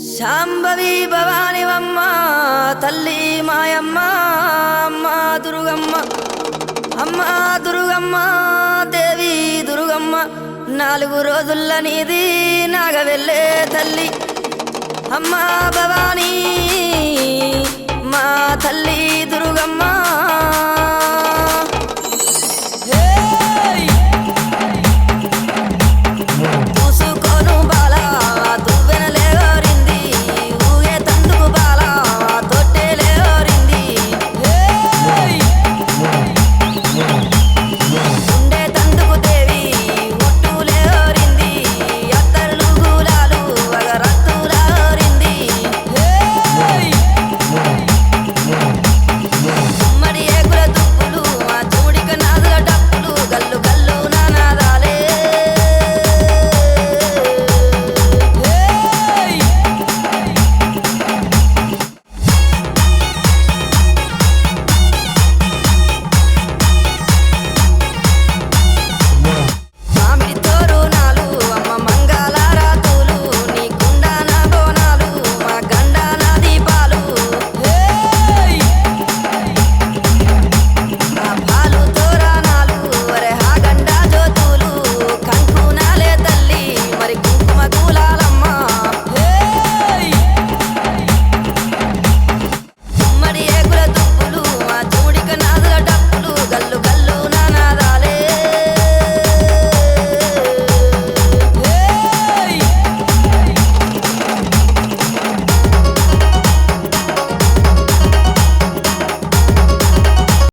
శాంభవి భవానివమ్మ తల్లి మాయమ్మ అమ్మ దుర్గమ్మ అమ్మ దుర్గమ్మ దేవి దుర్గమ్మ. నాలుగు రోజుల నీది నాగవెళ్ళే తల్లి. అమ్మ భవానీ